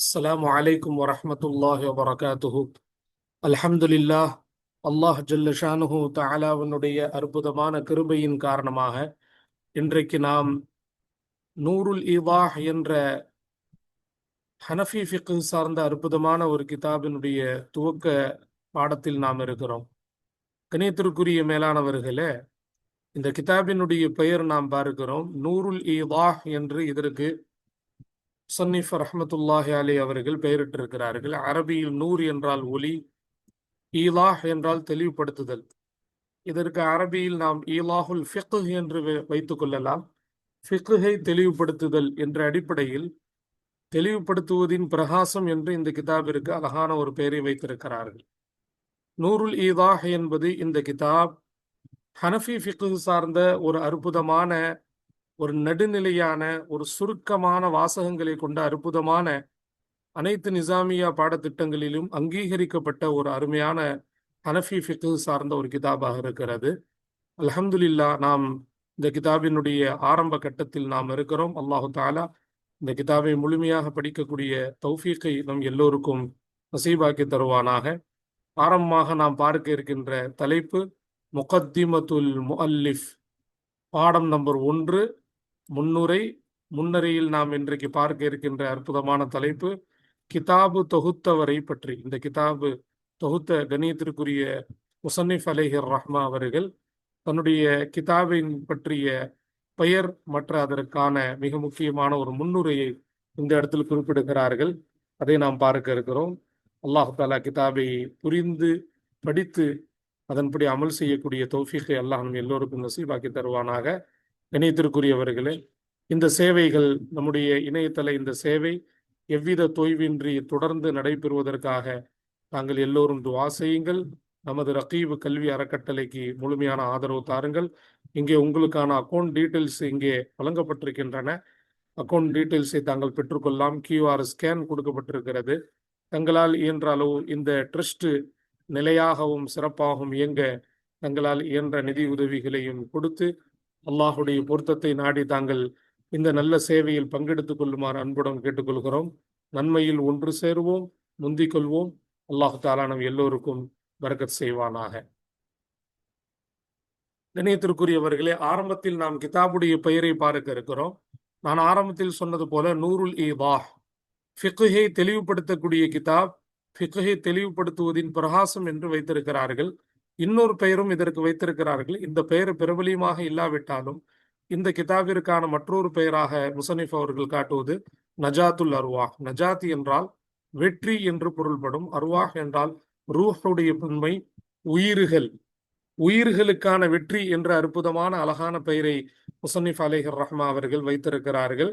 السلام عليكم ورحمة الله وبركاته الحمد لله அல்லாஹ் ஜல்ல ஷானுஹு தாலாவினுடைய அற்புதமான கிருபையின் காரணமாக இன்றைக்கு நாம் நூருல் இவாஹ் என்ற ஹனஃபி ஃபிக்கு சார்ந்த அற்புதமான ஒரு கிதாபினுடைய துவக்க பாடத்தில் நாம் இருக்கிறோம் கணியத்திற்குரிய மேலானவர்களே இந்த கிதாபினுடைய பெயர் நாம் பார்க்கிறோம் நூருல் இவாஹ் என்று இதற்கு சன்னிஃப் ரஹமத்துல்லாஹி அலி அவர்கள் பெயரிட்டிருக்கிறார்கள். அரபியில் நூர் என்றால் ஒளி ஈலாஹ் என்றால் தெளிவுபடுத்துதல். இதற்கு அரபியில் நாம் ஈலாஹுல் ஃபிக்கு என்று வைத்துக் கொள்ளலாம். ஃபிக்குகை தெளிவுபடுத்துதல் என்ற அடிப்படையில் தெளிவுபடுத்துவதின் பிரகாசம் என்று இந்த கிதாபிற்கு அழகான ஒரு பெயரை வைத்திருக்கிறார்கள். நூருல் ஈதாஹ் என்பது இந்த கிதாப். ஹனஃபி ஃபிக்கு சார்ந்த ஒரு அற்புதமான ஒரு நடுநிலையான ஒரு சுருக்கமான வாசகங்களை கொண்ட அற்புதமான அனைத்து நிசாமியா பாடத்திட்டங்களிலும் அங்கீகரிக்கப்பட்ட ஒரு அருமையான ஹனஃபி ஃபிக்கு சார்ந்த ஒரு கிதாபாக இருக்கிறது. அலமதுல்லா நாம் இந்த கிதாபினுடைய ஆரம்ப கட்டத்தில் நாம் இருக்கிறோம். அல்லாஹு தாலா இந்த கிதாபை முழுமையாக படிக்கக்கூடிய தௌஃபீக்கை நம் எல்லோருக்கும் நசீபாக்கி தருவானாக. ஆரம்பமாக நாம் பார்க்க இருக்கின்ற தலைப்பு முகத்திமத்துல் முஅல்லிஃப் பாடம் நம்பர் ஒன்று. முன்னுரை முன்னரையில் நாம் இன்றைக்கு பார்க்க இருக்கின்ற அற்புதமான தலைப்பு கிதாபு தொகுத்தவரை பற்றி. இந்த கிதாபு தொகுத்த கணியத்திற்குரிய முசன்னிஃப் அலேஹர் ரஹ்மா அவர்கள் தன்னுடைய கிதாபின் பற்றிய பெயர் மற்ற அதற்கான மிக முக்கியமான ஒரு முன்னுரையை இந்த இடத்தில் குறிப்பிடுகிறார்கள். அதை நாம் பார்க்க இருக்கிறோம். அல்லாஹு தாலா கிதாபை புரிந்து படித்து அதன்படி அமல் செய்யக்கூடிய தௌஃபீகை அல்லாஹ் எல்லோருக்கும் நசீபாக்கி தருவானாக. இணையத்திற்குரியவர்களே இந்த சேவைகள் நம்முடைய இணையதள இந்த சேவை எவ்வித தொய்வின்றி தொடர்ந்து நடைபெறுவதற்காக நாங்கள் எல்லோரும் துவா செய்யுங்கள். நமது ரகீபு கல்வி அறக்கட்டளைக்கு முழுமையான ஆதரவு தாருங்கள். இங்கே உங்களுக்கான அக்கௌண்ட் டீட்டெயில்ஸ் இங்கே வழங்கப்பட்டிருக்கின்றன. அக்கௌண்ட் டீட்டெயில்ஸை தாங்கள் பெற்றுக்கொள்ளலாம். கியூஆர் ஸ்கேன் கொடுக்கப்பட்டிருக்கிறது. தங்களால் இயன்ற அளவு இந்த ட்ரஸ்ட் நிலையாகவும் சிறப்பாகவும் இயங்க தங்களால் இயன்ற நிதி உதவிகளையும் கொடுத்து அல்லாஹுடைய பொருத்தத்தை நாடி தாங்கள் இந்த நல்ல சேவையில் பங்கெடுத்துக் கொள்ளுமாறு அன்புடன் கேட்டுக்கொள்கிறோம். நன்மையில் ஒன்று சேருவோம் முந்திக் கொள்வோம். அல்லாஹு தாலா நம் எல்லோருக்கும் வரக்கத் செய்வானாக. கணியத்திற்குரியவர்களே ஆரம்பத்தில் நாம் கிதாபுடைய பெயரை பார்க்க இருக்கிறோம். நான் ஆரம்பத்தில் சொன்னது போல நூருல் ஈபாஹ் ஃபிக்குஹை தெளிவுபடுத்தக்கூடிய கிதாப் ஃபிக்குஹை தெளிவுபடுத்துவதின் பிரகாசம் என்று வைத்திருக்கிறார்கள். இன்னொரு பெயரும் இதற்கு வைத்திருக்கிறார்கள். இந்த பெயர் பிரபலியமாக இல்லாவிட்டாலும் இந்த கிதாபிற்கான மற்றொரு பெயராக முசனிஃப் அவர்கள் காட்டுவது நஜாத்துல் அருவாஹ். நஜாத் என்றால் வெற்றி என்று பொருள்படும். அருவாஹ் என்றால் ரூஹுடைய உண்மை உயிர்கள். உயிர்களுக்கான வெற்றி என்ற அற்புதமான அழகான பெயரை முசனிஃப் அலேஹர் ரஹ்மா அவர்கள் வைத்திருக்கிறார்கள்.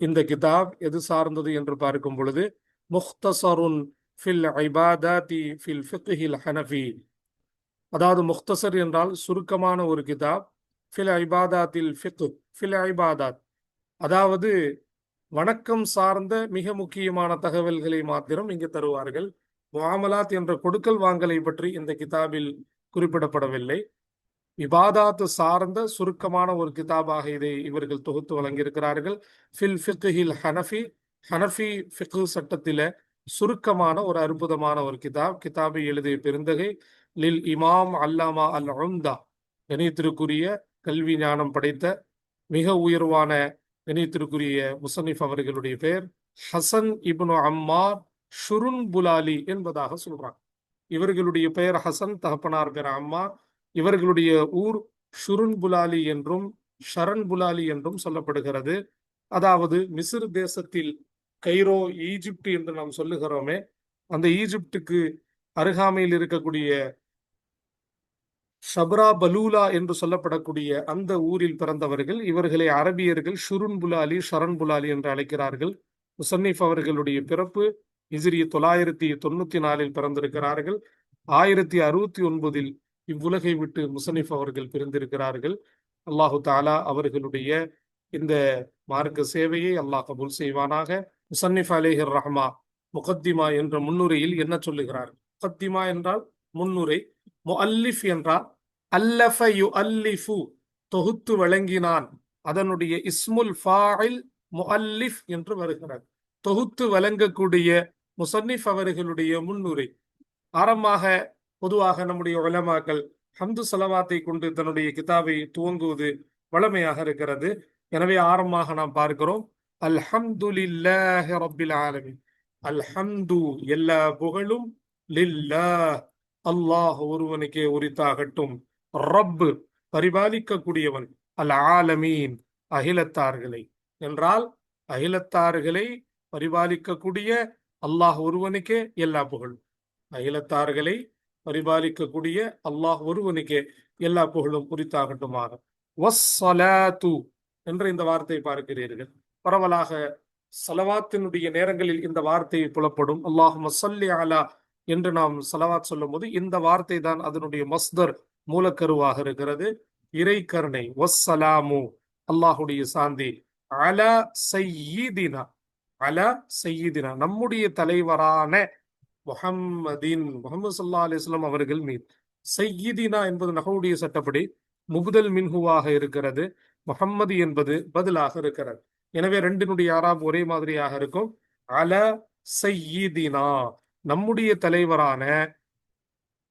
இந்த கிதாப் எது சார்ந்தது என்று பார்க்கும் பொழுது முக்தசருன் ஃபில் ஐபாதாதி ஃபில் ஃபிக்ஹில் ஹனஃபி. அதாவது முக்தசர் என்றால் சுருக்கமான ஒரு கிதாப். ஃபில் ஐபாதாத்தில் ஃபிக்கு ஃபில் ஐபாதாத். அதாவது வணக்கம் சார்ந்த மிக முக்கியமான தகவல்களை மாத்திரம் இங்கு தருவார்கள். முகாமலாத் என்ற கொடுக்கல் வாங்கலை பற்றி இந்த கிதாபில் குறிப்பிடப்படவில்லை. இபாதாத்து சார்ந்த சுருக்கமான ஒரு கிதாபாக இதை இவர்கள் தொகுத்து வழங்கியிருக்கிறார்கள். ஃபில் ஃபிக்ஹில் ஹனஃபி ஹனஃபி ஃபிக்கு சட்டத்தில சுருக்கமான ஒரு அற்புதமான ஒரு கிதாப். கிதாபை எழுதிய பெருந்தகை லில் இமாம் அல்லாமா அல் உம்தா கணியத்திற்குரிய கல்வி ஞானம் படைத்த மிக உயர்வான கணியத்திற்குரிய முசனிஃப் அவர்களுடைய பெயர் ஹசன் இப்னு அம்மார் ஷுருன் புலாலி என்பதாக சொல்றாங்க. இவர்களுடைய பெயர் ஹசன் தகப்பனார் பெயர் அம்மா. இவர்களுடைய ஊர் ஷுருன் புலாலி என்றும் ஷரண் புலாலி என்றும் சொல்லப்படுகிறது. அதாவது மிசிர் தேசத்தில் கைரோ ஈஜிப்ட் என்று நாம் சொல்லுகிறோமே அந்த ஈஜிப்டுக்கு அருகாமையில் இருக்கக்கூடிய ஷப்ரா பலூலா என்று சொல்லப்படக்கூடிய அந்த ஊரில் பிறந்தவர்கள் இவர்களை அரபியர்கள் ஷுருன் புலாலி ஷரண் புலாலி என்று அழைக்கிறார்கள். முசன்னிஃப் அவர்களுடைய பிறப்பு இசிறி தொள்ளாயிரத்தி தொண்ணூத்தி நாலில் பிறந்திருக்கிறார்கள். ஆயிரத்தி அறுபத்தி ஒன்பதில் இவ்வுலகை விட்டு முசனிஃப் அவர்கள் பிரிந்திருக்கிறார்கள். அல்லாஹு தாலா அவர்களுடைய இந்த மார்க்க சேவையை அல்லாஹ் கபூல் செய்வானாக. முசன்னிஃப் அலேஹர் ரஹ்மா முகத்திமா என்ற முன்னுரையில் என்ன சொல்லுகிறார்? முகத்திமா என்றால் முன்னுரை முஅல்லிஃப் என்றால் அல்லஃப யு அல்லிஃபு தொகுத்து வழங்கினான். அதனுடைய இஸ்முல் ஃபாயில் முஅல்லிஃப் என்று வருகிறது. தொகுத்து வழங்கக்கூடிய முசன்னிஃப் அவர்களுடைய முன்னுரை. ஆரம்பமாக பொதுவாக நம்முடைய உலமாக்கள் ஹம்து சலவாத்தை கொண்டு தன்னுடைய கிதாபை துவங்குவது வளமையாக இருக்கிறது. எனவே ஆரம்பமாக நாம் பார்க்கிறோம் அல்ஹம்துலில்லாஹி ரப்பில் ஆலமீன். அல்ஹம்து எல்லா புகழும் லில்லாஹ். அல்லாஹ் ஒருவனுக்கே உரித்தாகட்டும். ரப்பு பரிபாலிக்கக்கூடியவன். அல் ஆலமீன் அகிலத்தார்களை. என்றால் அகிலத்தார்களை பரிபாலிக்கக்கூடிய அல்லாஹ் ஒருவனுக்கே எல்லா புகழும். அகிலத்தார்களை பரிபாலிக்கக்கூடிய அல்லாஹ் ஒருவனுக்கே எல்லா புகழும் உரித்தாகட்டுமாக. வஸ்ஸலாத்து என்ற இந்த வார்த்தை பார்க்கிறீர்கள். பரவலாக சலவாத்தினுடைய நேரங்களில் இந்த வார்த்தை புலப்படும். அல்லாஹ் மசல்லி அலா என்று நாம் செலவாத் சொல்லும் போது இந்த வார்த்தை தான் அதனுடைய மஸ்தர் மூலக்கருவாக இருக்கிறது. இறை கருணை ஒஸ்ஸலாமு அல்லாஹுடைய சாந்தி. அல சையீதினா அல சையீதினா நம்முடைய தலைவரான முஹம்மதின் முகமது சல்லா அலிஸ்லாம் அவர்கள் மீது. சையீதினா என்பது நகவுடைய சட்டப்படி முகுதல் மின்ஹுவாக இருக்கிறது. முகம்மது என்பது பதிலாக இருக்கிறது. எனவே ரெண்டினுடைய ஆறாம் ஒரே மாதிரியாக இருக்கும். அல சையீதினா. நம்முடைய தலைவரான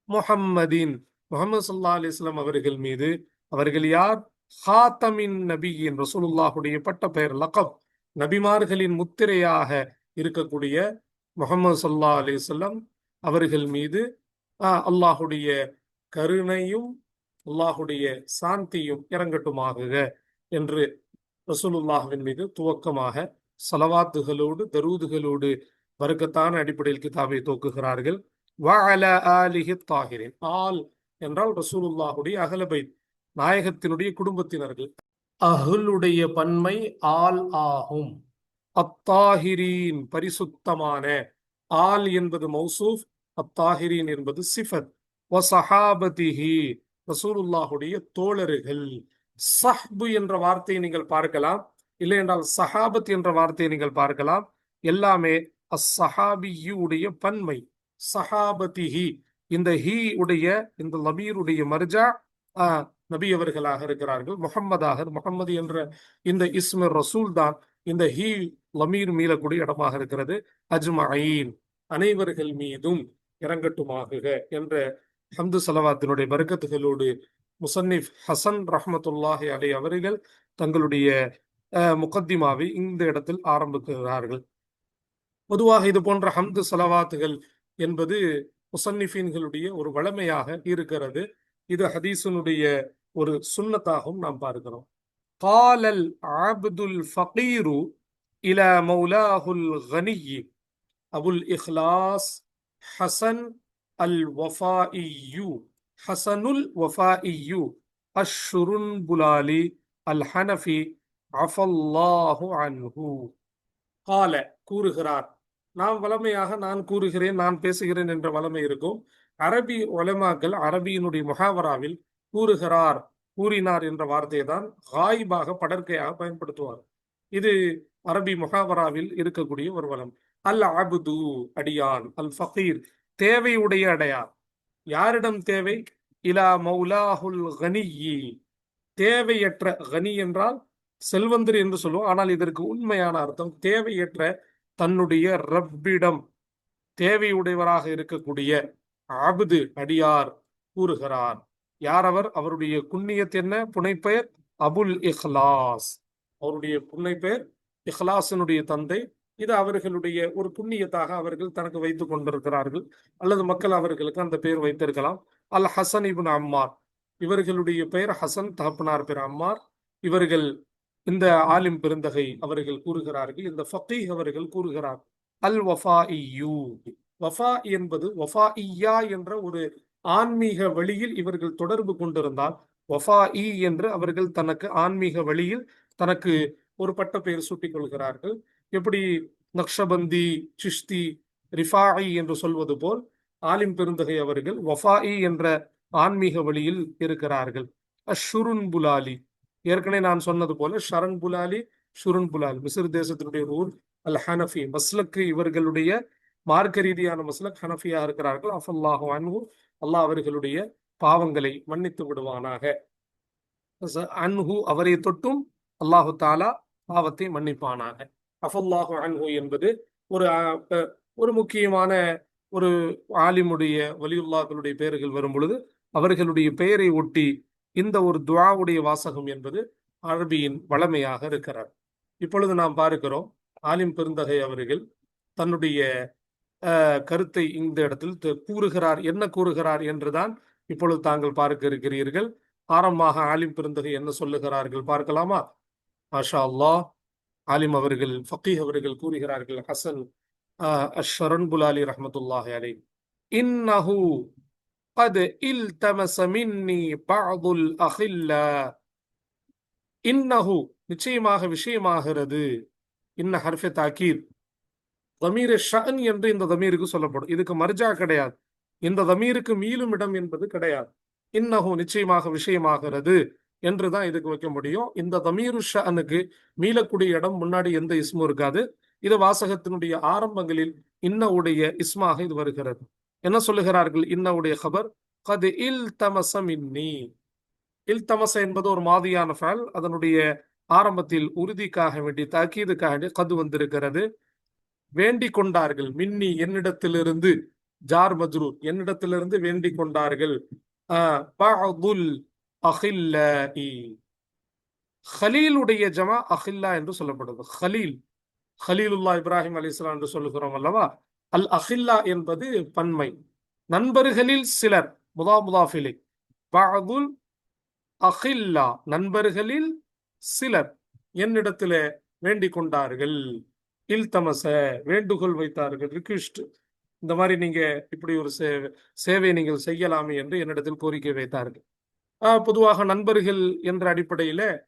முஹம்மதின் முகமது சல்லா அலிஸ்லாம் அவர்கள் மீது அவர்கள் யார்? ஹாத்தமின் நபியின் ரசூலுல்லாஹுடைய பட்ட பெயர் லகப். நபிமார்களின் முத்திரையாக இருக்கக்கூடிய முகமது சல்லா அலிஸ்லாம் அவர்கள் மீது அல்லாஹுடைய கருணையும் அல்லாஹுடைய சாந்தியும் இறங்கட்டுமாகுக என்று ரசூலுல்லாஹின் மீது துவக்கமாக சலவாத்துகளோடு தரூதுகளோடு வர்க்கத்தான அடிப்படையில் கிதாபை தோக்குகிறார்கள். தாகிரின் ஆல் என்றால் ரசூலுல்லாஹுடைய அகலபை நாயகத்தினுடைய குடும்பத்தினர்கள். அகலுடைய பன்மை ஆல் ஆகும். அத்தாஹிரீன் பரிசுத்தமான. ஆல் என்பது மௌசூஃப் அத்தாஹிரீன் என்பது சிஃபத். வசஹாபதிஹி ரசூலுல்லாஹுடைய தோழர்கள். சஹ்பு என்ற வார்த்தையை நீங்கள் பார்க்கலாம். இல்லை என்றால் சஹாபத் என்ற வார்த்தையை நீங்கள் பார்க்கலாம். எல்லாமே அஸ்ஸஹாபியுடைய பன்மை சஹாபதிஹி இந்த ஹி உடைய இந்த லபீருடைய மர்ஜா நபி அவர்களாக இருக்கிறார்கள். முகம்மதாக முகம்மது என்ற இந்த இஸ்மர் ரசூல் தான் இந்த ஹி லமீர் மீளக்கூடிய இடமாக இருக்கிறது. அஜ்மயின் அனைவர்கள் மீதும் இறங்கட்டுமாகுக என்ற ஹம்து சலவாத்தினுடைய பருக்கத்துகளோடு முசன்னிஃப் ஹசன் ரஹமத்துல்லாஹி அலி அவர்கள் தங்களுடைய முகத்திமாவை இந்த இடத்தில் ஆரம்பிக்கிறார்கள். பொதுவாக இது போன்ற ஹம்து சலவாத்துகள் என்பது முசன்னிஃபீன்களுடைய ஒரு வளமையாக இருக்கிறது. இது ஹதீசனுடைய ஒரு சுன்னத்தாகவும் நாம் பார்க்கிறோம். காலல் ஆபுதுல் ஃபகீரு இல மௌலாஹுல் கனியி அபுல் இஹ்லாஸ் ஹசன் அல் வஃபாஇயு ஹசனுல் வஃபாஇயு அஷ்ருன் புலாலி அல் ஹனஃபி அஃபல்லாஹு அன்ஹு. கால கூறுகிறார். நான் வளமையாக நான் கூறுகிறேன் நான் பேசுகிறேன் என்ற வளமை இருக்கும். அரபி ஒலமாக்கள் அரபியினுடைய முகாவராவில் கூறுகிறார் கூறினார் என்ற வார்த்தையை தான் ஹாயிபாக படற்கையாக பயன்படுத்துவார் இது அரபி முகாவராவில் இருக்கக்கூடிய ஒரு வளம். அல் அபுது அடியான் அல் ஃபகீர் தேவையுடைய அடையார். யாரிடம் தேவை? இலா மௌலாஹுல் கனியி. தேவையற்ற கனி என்றால் செல்வந்தர் என்று சொல்லுவோம். ஆனால் இதற்கு உண்மையான அர்த்தம் தேவையற்ற தன்னுடைய ரப்பிடம் தேவையுடையவராக இருக்கக்கூடிய அபுது அடியார் கூறுகிறார். யார் அவர் அவருடைய குன்னியத் என்ன? புனைப்பெயர் அபுல் இஹ்லாஸ். அவருடைய புனைப்பெயர் இஹ்லாசனுடைய தந்தை. இது அவர்களுடைய ஒரு புண்ணியத்தாக அவர்கள் தனக்கு வைத்துக் கொண்டிருக்கிறார்கள். அல்லது மக்கள் அவர்களுக்கு அந்த பெயர் வைத்திருக்கலாம். Al Hasan ibn Ammar. இவர்களுடைய பெயர் ஹசன் தகப்பனார் பெயர் அம்மார். இவர்கள் இந்த ஆலிம் பெருந்தகை அவர்கள் கூறுகிறார்கள் இந்த ஃபக்கீ அவர்கள் கூறுகிறார் அல் வஃபா வஃபா என்பது வஃபா இயா என்ற ஒரு ஆன்மீக வழியில் இவர்கள் தொடர்பு கொண்டிருந்தால் வஃபா இ என்று அவர்கள் தனக்கு ஆன்மீக வழியில் தனக்கு ஒரு பட்ட பெயர் சூட்டிக் கொள்கிறார்கள் எப்படி நக்ஷபந்தி சிஷ்தி ரிஃபாயி என்று சொல்வது போல் ஆலிம் பெருந்தகை அவர்கள் வஃபாயி என்ற ஆன்மீக வழியில் இருக்கிறார்கள். அஷுருன் புலாலி. ஏற்கனவே நான் சொன்னது போல ஷரண் புலாலி ஷுருன் புலால் மிசிர் தேசத்தினுடைய ஊர் அல் ஹனஃபி மஸ்லக்கு இவர்களுடைய மார்க்க ரீதியான மஸ்லக் ஹனஃபியா இருக்கிறார்கள். அஃபல்லாஹு அன்ஹு அல்லாஹ் அவர்களுடைய பாவங்களை மன்னித்து விடுவானாக. அன்ஹு அவரை தொட்டும் அல்லாஹு தாலா பாவத்தை மன்னிப்பானாக. அஃபல்லாஹு அன்ஹு என்பது ஒரு ஒரு முக்கியமான ஒரு ஆலிமுடைய வலியுல்லாக்களுடைய பெயர்கள் வரும் பொழுது அவர்களுடைய பெயரை ஒட்டி இந்த ஒரு துவாவுடைய வாசகம் என்பது அரபியின் வளமையாக இருக்கிறார். இப்பொழுது நாம் பார்க்கிறோம் ஆலிம் பெருந்தகை அவர்கள் தன்னுடைய கருத்தை இந்த இடத்தில் கூறுகிறார். என்ன கூறுகிறார் என்றுதான் இப்பொழுது தாங்கள் பார்க்க இருக்கிறீர்கள். ஆரம்பமாக ஆலிம் பெருந்தகை என்ன சொல்லுகிறார்கள் பார்க்கலாமா? மாஷா அல்லாஹ். ஆலிம் அவர்கள் ஃபக்கீஹ் அவர்கள் கூறுகிறார்கள் ஹசன் அஹ், அஷ்ஷரன் புலாலி ரஹமத்துல்லாஹி அலை இன்னஹு قد இல்தமச மின்னி பஅதுல் அஹில்லா இன்னஹு நிச்சயமாக விஷயமாகிறது. இன்ன ஹர்ஃபே தாக்கீர். தமீர் ஷன் என்று இந்த தமீருக்கு சொல்லப்படும். இதுக்கு மர்ஜா கிடையாது. இந்த தமீருக்கு மீளும் இடம் என்பது கிடையாது. இன்னஹு நிச்சயமாக விஷயமாகிறது என்று தான் இதுக்கு வைக்க முடியும். இந்த தமீரு ஷனுக்கு மீளக்கூடிய இடம் முன்னாடி எந்த இஸ்மும் இருக்காது. இது வாசகத்தினுடைய ஆரம்பங்களில் இன்னவுடைய இஸ்மாக இது வருகிறது. என்ன சொல்லுகிறார்கள்? இன்னவுடைய உடைய கபர் கது இல் தமச மின்னி. இல் தமச என்பது ஒரு மாதியான ஃபேல். அதனுடைய ஆரம்பத்தில் உறுதிக்காக வேண்டி தாக்கீதுக்காக வேண்டி கது வந்திருக்கிறது. வேண்டிக் கொண்டார்கள். மின்னி என்னிடத்திலிருந்து ஜார் மஜ்ரூர் என்னிடத்திலிருந்து வேண்டிக் கொண்டார்கள். ஆஹ், ஹலீலுடைய ஜமா அஹில்லா என்று சொல்லப்படுது. ஹலீல். ஹலீலுல்லா இப்ராஹிம் அலிஸ்லாம் என்று சொல்லுகிறோம் அல்லவா? அல் அஹில்லா என்பது பன்மை. நண்பர்களில் சிலர் முதா முதாஃபிலை. பாகுல் அஹில்லா நண்பர்களில் சிலர் என்னிடத்துல வேண்டிக் கொண்டார்கள். இல்தமச வேண்டுகோள் வைத்தார்கள் ரிக்வெஸ்ட் இந்த மாதிரி நீங்க இப்படி ஒரு சே- சேவை நீங்கள் செய்யலாமே என்று என்னிடத்தில் கோரிக்கை வைத்தார்கள். ஆஹ் பொதுவாக நண்பர்கள் என்ற அடிப்படையில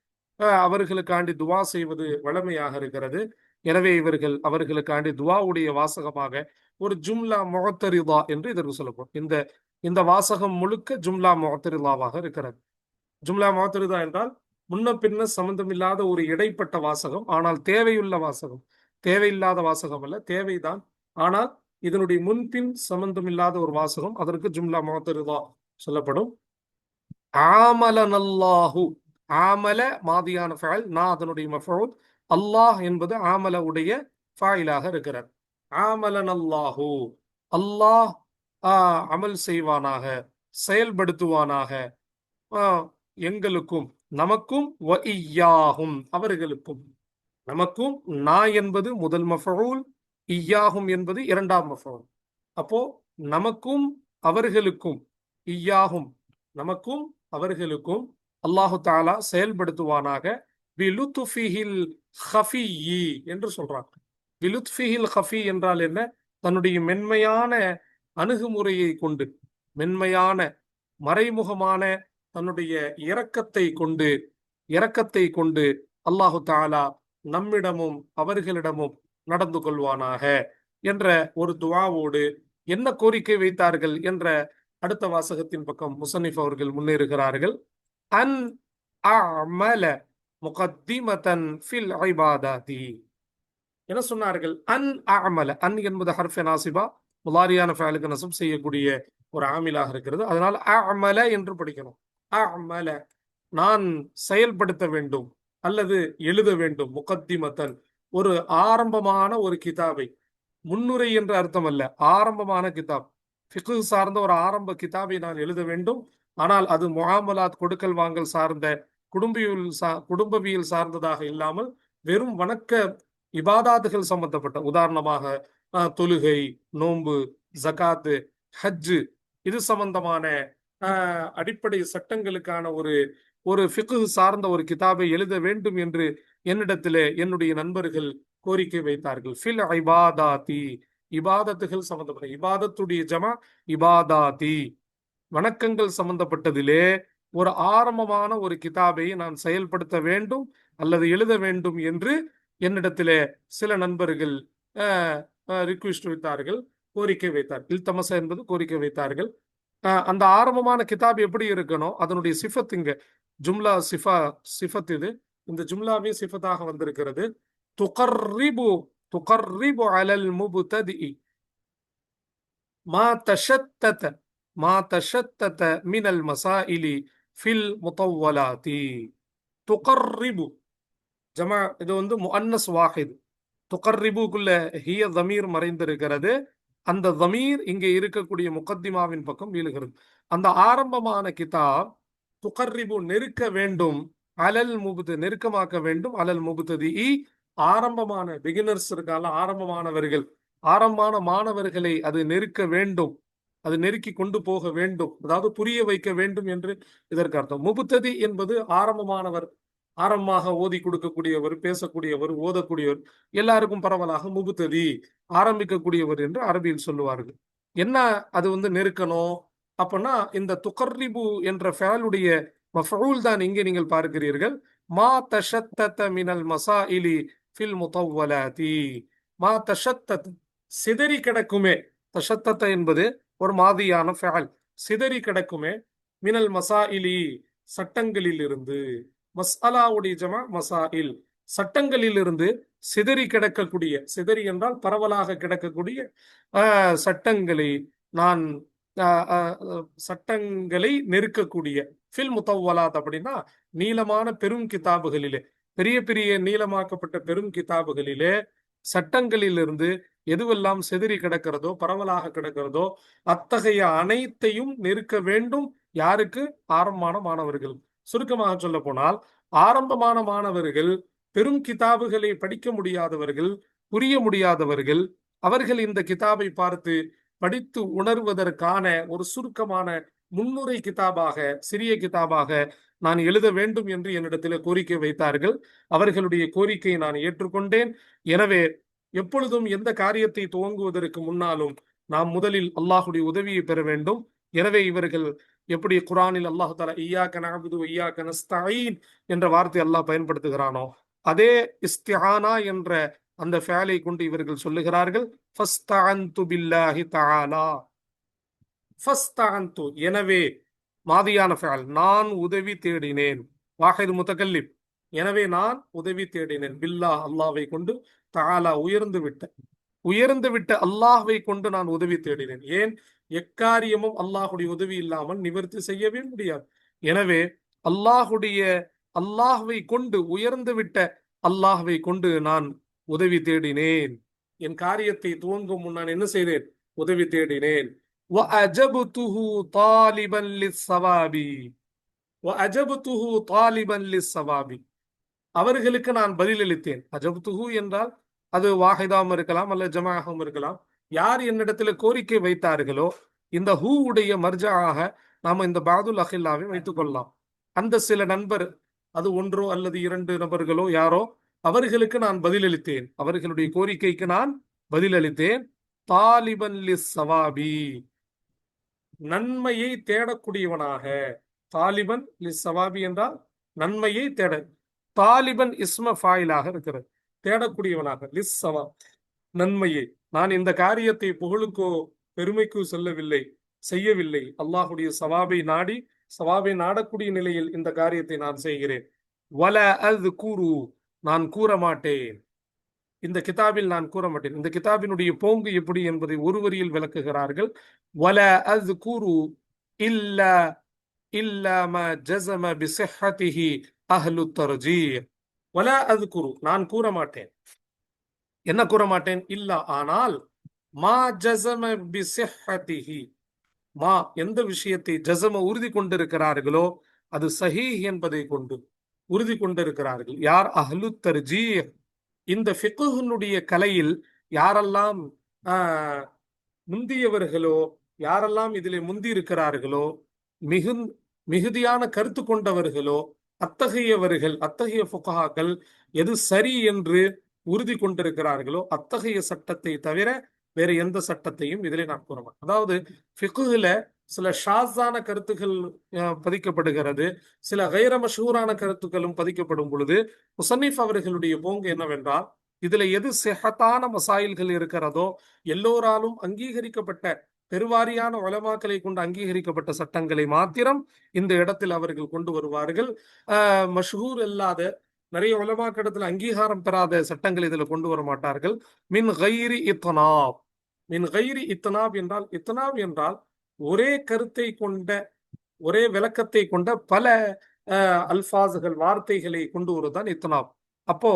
அவர்களுக்காண்டி துவா செய்வது வழமையாக இருக்கிறது. எனவே இவர்கள் அவர்களுக்காண்டி துவாவுடைய வாசகமாக ஒரு ஜும்லா முகத்தரிதா என்று இதற்கு சொல்லப்படும். இந்த இந்த வாசகம் முழுக்க ஜும்லா முகத்தரிதாவாக இருக்கிறது. ஜும்லா முகத்தரிதா என்றால் முன்ன பின்ன சம்பந்தமில்லாத ஒரு இடைப்பட்ட வாசகம் ஆனால் தேவையுள்ள வாசகம். தேவையில்லாத வாசகம் அல்ல தேவைதான். ஆனால் இதனுடைய முன்பின் சம்பந்தமில்லாத ஒரு வாசகம் அதற்கு ஜும்லா முகத்தரிதா சொல்லப்படும். ஆமலனல்லாஹு ஆமல மாதியான ஃபஅல் நான் அதனுடைய மஃபூல் அல்லாஹ் என்பது ஆமல உடைய ஃபாயிலாக இருக்கிறார். ஆமலன் அல்லாஹு அல்லாஹ் ஆஹ், அமல் செய்வானாக செயல்படுத்துவானாக ஆஹ், எங்களுக்கும் நமக்கும் வ அவர்களுக்கும். நமக்கும் நான் என்பது முதல் மஃபூல் இய்யாஹும் என்பது இரண்டாம் மஃபூல். அப்போ நமக்கும் அவர்களுக்கும் இய்யாஹும் நமக்கும் அவர்களுக்கும் அல்லாஹு தாலா செயல்படுத்துவானாக பிலுத்ஃபிஹில் ஹஃபியி என்று சொல்றாங்க. பிலுத்ஃபிஹில் ஹஃபி என்றால் என்ன? தன்னுடைய மென்மையான அணுகுமுறையை கொண்டு மென்மையான மறைமுகமான தன்னுடைய இரக்கத்தை கொண்டு இரக்கத்தை கொண்டு அல்லாஹு தாலா நம்மிடமும் அவர்களிடமும் நடந்து கொள்வானாக என்ற ஒரு துவாவோடு என்ன கோரிக்கை வைத்தார்கள் என்ற அடுத்த வாசகத்தின் பக்கம் முசனிஃப் அவர்கள் முன்னேறுகிறார்கள். அன் அமல முகத்திமதன் ஃபில் ஐபாதாதி. என்ன சொன்னார்கள்? அன் அமல அன் என்பது ஹர்ஃபே நாசிபா. முலாரியான ஃபேலுக்கு நசம் செய்யக்கூடிய ஒரு ஆமிலாக இருக்கிறது. அதனால் அமல என்று படிக்கணும். அமல நான் செயல்படுத்த வேண்டும் அல்லது எழுத வேண்டும். முகத்திமத்தன் ஒரு ஆரம்பமான ஒரு கிதாபை. முன்னுரை என்ற அர்த்தம் அல்ல. ஆரம்பமான கிதாப். ஃபிகு சார்ந்த ஒரு ஆரம்ப கிதாபை நான் எழுத வேண்டும். ஆனால் அது முகாமலாத் கொடுக்கல் வாங்கல் சார்ந்த குடும்பியல் சா குடும்பவியல் சார்ந்ததாக இல்லாமல் வெறும் வணக்க இபாதாத்துகள் சம்பந்தப்பட்ட உதாரணமாக தொழுகை நோன்பு ஜகாத்து ஹஜ்ஜு இது சம்பந்தமான அடிப்படை சட்டங்களுக்கான ஒரு ஒரு ஃபிக்கு சார்ந்த ஒரு கிதாபை எழுத வேண்டும் என்று என்னிடத்திலே என்னுடைய நண்பர்கள் கோரிக்கை வைத்தார்கள். ஃபில் இபாதாதி இபாதத்துகள் சம்பந்தப்பட்ட இபாதத்துடைய ஜமா இபாதாதி வணக்கங்கள் சம்பந்தப்பட்டதிலே ஒரு ஆரம்பமான ஒரு கிதாபை நான் செயல்படுத்த வேண்டும் அல்லது எழுத வேண்டும் என்று என்னிடத்திலே சில நண்பர்கள் ரிக்வெஸ்ட் வைத்தார்கள் கோரிக்கை வைத்தார். இல்தமச என்பது கோரிக்கை வைத்தார்கள். ஆஹ் அந்த ஆரம்பமான கிதாப் எப்படி இருக்கணும் அதனுடைய சிஃபத் இங்க ஜும்லா சிஃபா சிஃபத் இது. இந்த ஜும்லாவே சிஃபத்தாக வந்திருக்கிறது. துகர்ரிபு துகர்ரிபு அலல் முபுததி மா தஷத்தத மா தஷத்தத மினல் இலி ஃபில் முத்தவலாத்தி துகர்ரிபு. ஜமா இது வந்து முஅன்னஸ் வாஹித். துகர்ரிபுக்குள்ள ஹிய தமீர் மறைந்திருக்கிறது. அந்த தமீர் இங்கே இருக்கக்கூடிய முகத்திமாவின் பக்கம் வீழுகிறது. அந்த ஆரம்பமான கிதாப் துகர்ரிபு நெருக்க வேண்டும் அலல் முபுத்து நெருக்கமாக்க வேண்டும் அலல் முபுத்ததி ஆரம்பமான பிகினர்ஸ் இருக்கால ஆரம்பமானவர்கள். ஆரம்பமான மாணவர்களை அது நெருக்க வேண்டும். அது நெருக்கி கொண்டு போக வேண்டும். அதாவது புரிய வைக்க வேண்டும் என்று இதற்கு அர்த்தம். முபுத்ததி என்பது ஆரம்பமானவர் ஆரம்பமாக ஓதி கொடுக்கக்கூடியவர் பேசக்கூடியவர் ஓதக்கூடியவர் எல்லாருக்கும் பரவலாக முபுத்ததி ஆரம்பிக்கக்கூடியவர் என்று அரபியில் சொல்லுவார்கள். என்ன அது வந்து நெருக்கணும்? அப்பனா இந்த துகர்ரிபு என்ற ஃபேலுடைய மஃபூல் தான் இங்கே நீங்கள் பார்க்கிறீர்கள். மா தஷத்தத்த மினல் மசா இலி ஃபில் முத்தவலாதி மா தஷத்தத் சிதறி கிடக்குமே. தஷத்தத்த என்பது ஒரு மாதியான ஃபேல். சிதறி கிடக்குமே மினல் மசாயிலி சட்டங்களிலிருந்து. மசாலாவுடைய ஜமா மசாயில். சட்டங்களிலிருந்து சிதறி கிடக்கக்கூடிய சிதறி என்றால் பரவலாக கிடக்கக்கூடிய சட்டங்களை நான் சட்டங்களை நெருக்கக்கூடிய ஃபில் முத்தவலாத் அப்படின்னா நீளமான பெரும் கிதாபுகளிலே பெரிய பெரிய நீளமாக்கப்பட்ட பெரும் கிதாபுகளிலே சட்டங்களிலிருந்து எதுவெல்லாம் சிதறி கிடக்கிறதோ பரவலாக கிடக்கிறதோ அத்தகைய அனைத்தையும் நெருக்க வேண்டும் யாருக்கு? ஆரம்பமான மாணவர்கள். சுருக்கமாக சொல்ல போனால் ஆரம்பமான மாணவர்கள் பெரும் கிதாபுகளை படிக்க முடியாதவர்கள் புரிய முடியாதவர்கள் அவர்கள் இந்த கிதாபை பார்த்து படித்து உணர்வதற்கான ஒரு சுருக்கமான முன்னுரை கிதாபாக சிறிய கிதாபாக நான் எழுத வேண்டும் என்று என்னிடத்தில் கோரிக்கை வைத்தார்கள். அவர்களுடைய கோரிக்கையை நான் ஏற்றுக்கொண்டேன். எனவே எப்பொழுதும் எந்த காரியத்தை துவங்குவதற்கு முன்னாலும் நாம் முதலில் அல்லாஹுடைய உதவியை பெற வேண்டும். எனவே இவர்கள் எப்படி குரானில் அல்லாஹு தாலா ஐயா நஅபுது ஐயா கனஸ்தாயின் என்ற வார்த்தை அல்லாஹ் பயன்படுத்துகிறானோ அதே இஸ்திஹானா என்ற அந்த ஃபேலை கொண்டு இவர்கள் சொல்லுகிறார்கள் எனவே மாதியான ஃபேல் நான் உதவி தேடினேன். வாஹித் முத்தகல்லிப். எனவே நான் உதவி தேடினேன். பில்லா அல்லாவை கொண்டு தாலா உயர்ந்து விட்டேன் உயர்ந்து விட்ட அல்லாஹ்வை கொண்டு நான் உதவி தேடினேன். ஏன்? எக்காரியமும் அல்லாஹுடைய உதவி இல்லாமல் நிவர்த்தி செய்யவே முடியாது. எனவே அல்லாஹுடைய அல்லாஹை கொண்டு உயர்ந்து விட்ட அல்லாஹ்வை கொண்டு நான் உதவி தேடினேன். என் காரியத்தை துவங்கும் முன் நான் என்ன செய்தேன்? உதவி தேடினேன். தாலிபன் லிஸ் சவாபி. தாலிபன் லிஸ் சவாபி. அவர்களுக்கு நான் பதிலளித்தேன் அஜப்துஹு என்றால் அது வாஹிதாவும் இருக்கலாம் அல்ல ஜமாகவும் இருக்கலாம். யார் என்னிடத்துல கோரிக்கை வைத்தார்களோ இந்த ஹூ உடைய மர்ஜாக நாம இந்த பாதுல் அஹில்லாவை வைத்துக் கொள்ளலாம். அந்த சில நண்பர் அது ஒன்றோ அல்லது இரண்டு நபர்களோ யாரோ அவர்களுக்கு நான் பதிலளித்தேன் அவர்களுடைய கோரிக்கைக்கு நான் பதிலளித்தேன் தாலிபன் லிஸ் சவாபி. நன்மையை தேடக்கூடியவனாக. தாலிபன் லிஸ் சவாபி என்றால் நன்மையை தேட தாலிபன் இஸ்ம ஃபாயிலாக இருக்கிறது. தேடக்கூடியவனாக. லிஸ் சவா. நன்மையை. நான் இந்த காரியத்தை புகழுக்கோ பெருமைக்கோ செல்லவில்லை. செய்யவில்லை. அல்லாஹுடைய சவாபை நாடி சவாபை நாடக்கூடிய நிலையில் இந்த காரியத்தை நான் செய்கிறேன். வல அது கூறு நான் கூற மாட்டேன் இந்த கிதாபில் நான் கூற மாட்டேன் இந்த கிதாபினுடைய போங்கு எப்படி என்பதை ஒரு வரியில் விளக்குகிறார்கள். வல அது கூறு இல்ல இல்ல ம ஜஸம பிசிஹத்திஹி அஹ்லு தர்ஜி வல அது குரு நான் கூற மாட்டேன் என்ன கூற மாட்டேன் இல்ல ஆனால் மா ஜசம பிசிஹதிஹி மா எந்த விஷயத்தை ஜசம உறுதி கொண்டிருக்கிறார்களோ அது சஹீஹ் என்பதை கொண்டு உறுதி கொண்டிருக்கிறார்கள். யார்? அஹ்லு தர்ஜி இந்த ஃபிக்குஹினுடைய கலையில் யாரெல்லாம் ஆஹ், முந்தியவர்களோ யாரெல்லாம் இதிலே முந்தி இருக்கிறார்களோ மிகு மிகுதியான கருத்து கொண்டவர்களோ அத்தகையவர்கள் அத்தகைய புகாக்கள் எது சரி என்று உறுதி கொண்டிருக்கிறார்களோ அத்தகைய சட்டத்தை தவிர வேற எந்த சட்டத்தையும் இதிலே நான் கூற மாட்டேன் அதாவது ஃபிகுல சில ஷாஸான கருத்துக்கள் பதிக்கப்படுகிறது. சில கைர மஷூரான கருத்துக்களும் பதிக்கப்படும் பொழுது முசன்னிஃப் அவர்களுடைய போங்கு என்னவென்றால் இதுல எது செஹத்தான மசாயில்கள் இருக்கிறதோ எல்லோராலும் அங்கீகரிக்கப்பட்ட பெருவாரியான உலமாக்களை கொண்டு அங்கீகரிக்கப்பட்ட சட்டங்களை மாத்திரம் இந்த இடத்தில் அவர்கள் கொண்டு வருவார்கள். ஆஹ் மஷ்ஹூர் இல்லாத நிறைய உலமாக்கிடத்தில் அங்கீகாரம் பெறாத சட்டங்கள் இதுல கொண்டு வர மாட்டார்கள். மின் கைரி இத்தனாப். மின் கைரி இத்தனாப் என்றால் இத்தனாப் என்றால் ஒரே கருத்தை கொண்ட ஒரே விளக்கத்தை கொண்ட பல அல்பாசுகள் வார்த்தைகளை கொண்டு வருதான் இத்தனாப். அப்போ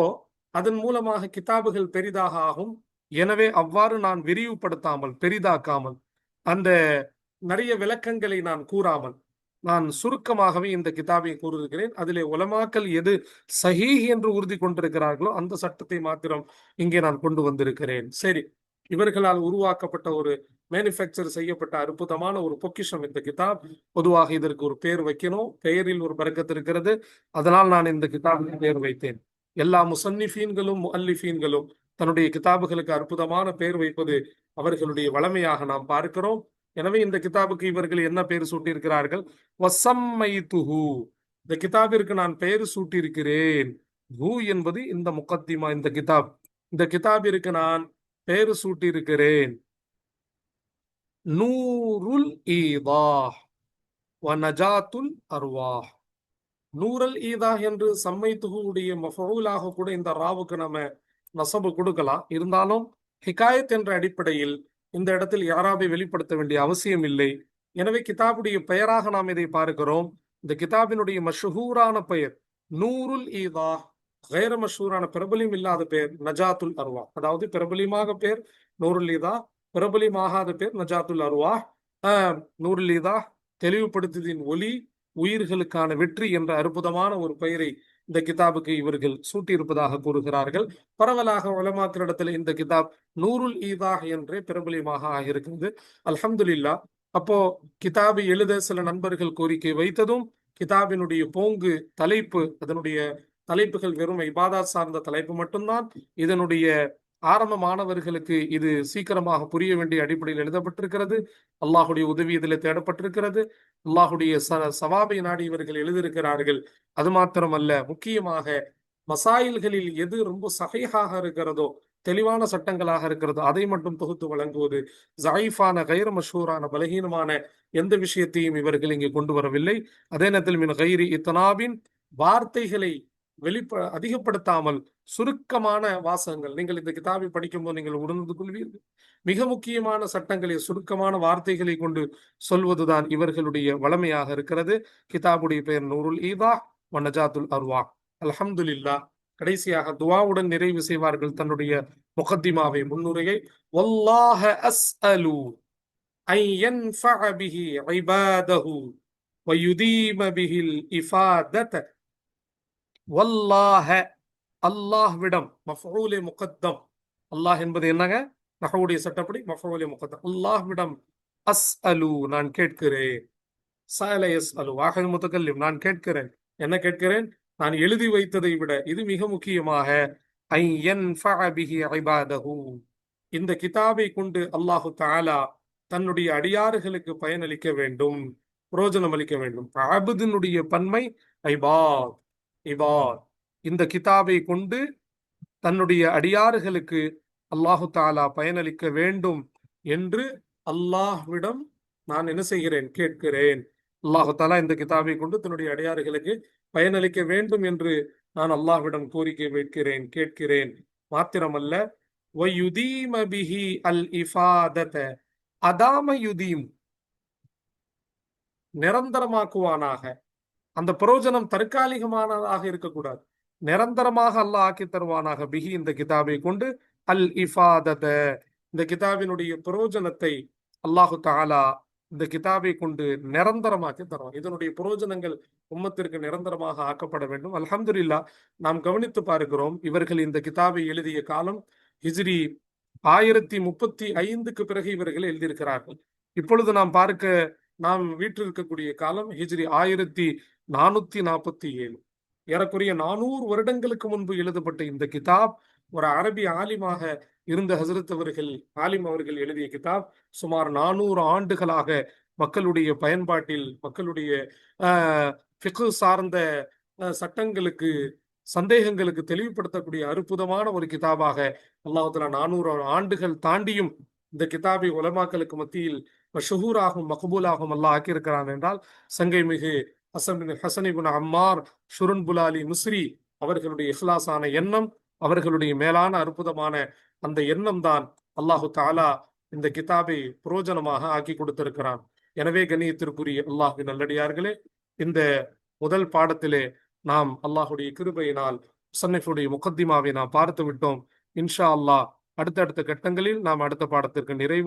அதன் மூலமாக கிதாபுகள் பெரிதாக ஆகும். எனவே அவ்வாறு நான் விரிவுபடுத்தாமல் பெரிதாக்காமல் அந்த நிறைய விளக்கங்களை நான் கூறாமல் நான் சுருக்கமாகவே இந்த கிதாபை கூறுகிறேன். அதிலே உலமாக்கல் எது சஹி என்று உறுதி கொண்டிருக்கிறார்களோ அந்த சட்டத்தை மாத்திரம் இங்கே நான் கொண்டு வந்திருக்கிறேன். சரி இவர்களால் உருவாக்கப்பட்ட ஒரு மேனுஃபேக்சர் செய்யப்பட்ட அற்புதமான ஒரு பொக்கிஷம் இந்த கிதாப். பொதுவாக இதற்கு ஒரு பெயர் வைக்கணும். பெயரில் ஒரு பறக்கத்து இருக்கிறது. அதனால் நான் இந்த கிதாபின் பெயர் வைத்தேன். எல்லா முசன்னிஃபீன்களும் அல்லிஃபீன்களும் தன்னுடைய கிதாபுகளுக்கு அற்புதமான பெயர் வைப்பது அவர்களுடைய வளமையாக நாம் பார்க்கிறோம். எனவே இந்த கிதாபுக்கு இவர்கள் என்ன பெயர் சூட்டியிருக்கிறார்கள்? வசம்மை துஹு இந்த கிதாபிற்கு நான் பெயர் சூட்டியிருக்கிறேன். ஹூ என்பது இந்த முகத்திமா இந்த கிதாப். இந்த கிதாபிற்கு நான் பெயர் சூட்டியிருக்கிறேன். நூருல் ஈதா. வ நஜாத்துல் அர்வாஹ் நூரல் ஈதா என்று சம்மை துகுடைய மஃபூலாக கூட இந்த ராவுக்கு நம்ம நசபு கொடுக்கலாம். இருந்தாலும் ஹிகாயத் என்ற அடிப்படையில் இந்த இடத்தில் யாராவை வெளிப்படுத்த வேண்டிய அவசியம் இல்லை. எனவே கிதாபுடைய பெயராக நாம் இதை பார்க்கிறோம். இந்த கிதாபினுடைய மஷூரான பெயர் நூருல் ஈதா. கைர மஷூரான பிரபலியம் இல்லாத பெயர் நஜாத்துல் அர்வா. அதாவது பிரபலியமாக பேர் நூருல் ஈதா பிரபலியமாகாத பேர் நஜாத்துல் அர்வா. நூருல் ஈதா தெளிவுபடுத்தியதின் ஒலி உயிர்களுக்கான வெற்றி என்ற அற்புதமான ஒரு பெயரை இந்த கிதாபுக்கு இவர்கள் சூட்டியிருப்பதாக கூறுகிறார்கள். பரவலாக உலமாக்களிடத்தில் இந்த கிதாப் நூருல் ஈதாஹ் என்றே பிரபலியமாக ஆகியிருக்கிறது. அல்ஹம்துல்லா அப்போ கிதாபை எழுத சில நண்பர்கள் கோரிக்கை வைத்ததும் கிதாபினுடைய போங்கு தலைப்பு அதனுடைய தலைப்புகள் வெறும் இபாதா சார்ந்த தலைப்பு மட்டும்தான். இதனுடைய ஆரம்ப மாணவர்களுக்கு இது சீக்கிரமாக புரிய வேண்டிய அடிப்படையில் எழுதப்பட்டிருக்கிறது. அல்லாஹுடைய உதவி இதில் தேடப்பட்டிருக்கிறது. அல்லாஹுடைய ச சவாபை நாடி இவர்கள் எழுதியிருக்கிறார்கள். அது மாத்திரமல்ல முக்கியமாக மசாயில்களில் எது ரொம்ப சகையாக இருக்கிறதோ தெளிவான சட்டங்களாக இருக்கிறதோ அதை மட்டும் தொகுத்து வழங்குவது ஜாயிஃபான கயிறு மஷூரான பலகீனமான எந்த விஷயத்தையும் இவர்கள் இங்கு கொண்டு வரவில்லை. அதே நேரத்தில் மின் கைரி இத்தனாவின் வார்த்தைகளை வெளிப்ப அதிகப்படுத்தாமல் சுருக்கமான வாசகங்கள். நீங்கள் இந்த கிதாபை படிக்கும்போது நீங்கள் உணர்ந்து கொள்வீர்கள். மிக முக்கியமான சட்டங்களை சுருக்கமான வார்த்தைகளை கொண்டு சொல்வதுதான் இவர்களுடைய வளமையாக இருக்கிறது. கிதாபுடைய பெயர் நூருல் ஈதா வனஜாத்துல் அர்வா. அல்ஹம்துல்லா கடைசியாக துவாவுடன் நிறைவு செய்வார்கள் தன்னுடைய முகத்திமாவை முன்னுரையை. வல்லாஹ அஸ் அலு ஐயன் ஃபஅபிஹி இபாதஹு வயுதீம பிஹில் இஃபாதத வல்லாஹ அல்லாஹ்விடம் மஃஊலே முகத்தம். அல்லாஹ் என்பது என்னங்க? நகவுடைய சட்டப்படி மஃஊலே முகத்தம். அல்லாஹ்விடம் அஸ் அலு நான் கேட்கிறேன். சஅல எஸ் அலு வாஹல் முத்தகல்லிம் நான் கேட்கிறேன். என்ன கேட்கிறேன்? நான் எழுதி வைத்ததை விட இது மிக முக்கியமாக ஐ இந்த கிதாபை கொண்டு அல்லாஹு தாலா தன்னுடைய அடியாறுகளுக்கு பயனளிக்க வேண்டும் புரோஜனம் அளிக்க வேண்டும். அபுதினுடைய பன்மை ஐபாத். இபாத் இந்த கிதாபை கொண்டு தன்னுடைய அடியாறுகளுக்கு அல்லாஹு தாலா பயனளிக்க வேண்டும் என்று அல்லாஹ்விடம் நான் என்ன செய்கிறேன் கேட்கிறேன். அல்லாஹு தாலா இந்த கிதாபை கொண்டு தன்னுடைய அடியாறுகளுக்கு பயனளிக்க வேண்டும் என்று நான் அல்லாஹ்விடம் கோரிக்கை வைக்கிறேன் கேட்கிறேன். மாத்திரமல்ல வயுதீம அல் இஃபாதத அதாம யுதீம் நிரந்தரமாக்குவானாக. அந்த பிரயோஜனம் தற்காலிகமானதாக இருக்கக்கூடாது. நிரந்தரமாக அல்லாஹ் ஆக்கி தருவானாக. பிகி இந்த கிதாபை கொண்டு அல் இஃபாதத. இந்த கிதாபினுடைய பிரயோஜனத்தை அல்லாஹு தாலா இந்த கிதாபை கொண்டு நிரந்தரமாக்கி தருவான். இதனுடைய பிரயோஜனங்கள் உம்மத்திற்கு நிரந்தரமாக ஆக்கப்பட வேண்டும். அலமதுல்லா நாம் கவனித்து பார்க்கிறோம் இவர்கள் இந்த கிதாபை எழுதிய காலம் ஹிஜ்ரி ஆயிரத்தி முப்பத்தி ஐந்துக்கு பிறகு இவர்கள் எழுதியிருக்கிறார்கள். இப்பொழுது நாம் பார்க்க நாம் வீட்டில் இருக்கக்கூடிய காலம் ஹிஜ்ரி ஆயிரத்தி நானூத்தி நாற்பத்தி ஏழு. ஏறக்குறைய நானூறு வருடங்களுக்கு முன்பு எழுதப்பட்ட இந்த கிதாப் ஒரு அரபி ஆலிமாக இருந்த ஹசரத் அவர்கள் ஆலிம் அவர்கள் எழுதிய கிதாப் சுமார் நானூறு ஆண்டுகளாக மக்களுடைய பயன்பாட்டில் மக்களுடைய ஆஹ் ஃபிகு சார்ந்த சட்டங்களுக்கு சந்தேகங்களுக்கு தெளிவுபடுத்தக்கூடிய அற்புதமான ஒரு கிதாபாக அல்லாஹுல நானூறு ஆண்டுகள் தாண்டியும் இந்த கிதாபை உலமாக்களுக்கு மத்தியில் மஷஹூராகும் மகபூலாகும் அல்லாஹ் ஆக்கியிருக்கிறான் என்றால் சங்கை மிகு ஹசன் பின் ஹசன் அம்மார் ஷுருன் புலாலி முஸ்ரி அவர்களுடைய இஹ்லாசான எண்ணம் அவர்களுடைய மேலான அற்புதமான அந்த எண்ணம் தான் அல்லாஹு தாலா இந்த கிதாபை புரோஜனமாக ஆக்கி கொடுத்திருக்கிறான். எனவே கண்ணியத்திற்குரிய அல்லாஹு நல்லடியார்களே இந்த முதல் பாடத்திலே நாம் அல்லாஹுடைய கிருபையினால் சன்னிஃபுடைய முகத்திமாவை நாம் பார்த்து விட்டோம் இன்ஷா அல்லாஹ் அடுத்தடுத்த கட்டங்களில் நாம் அடுத்த பாடத்திற்கு நிறைவு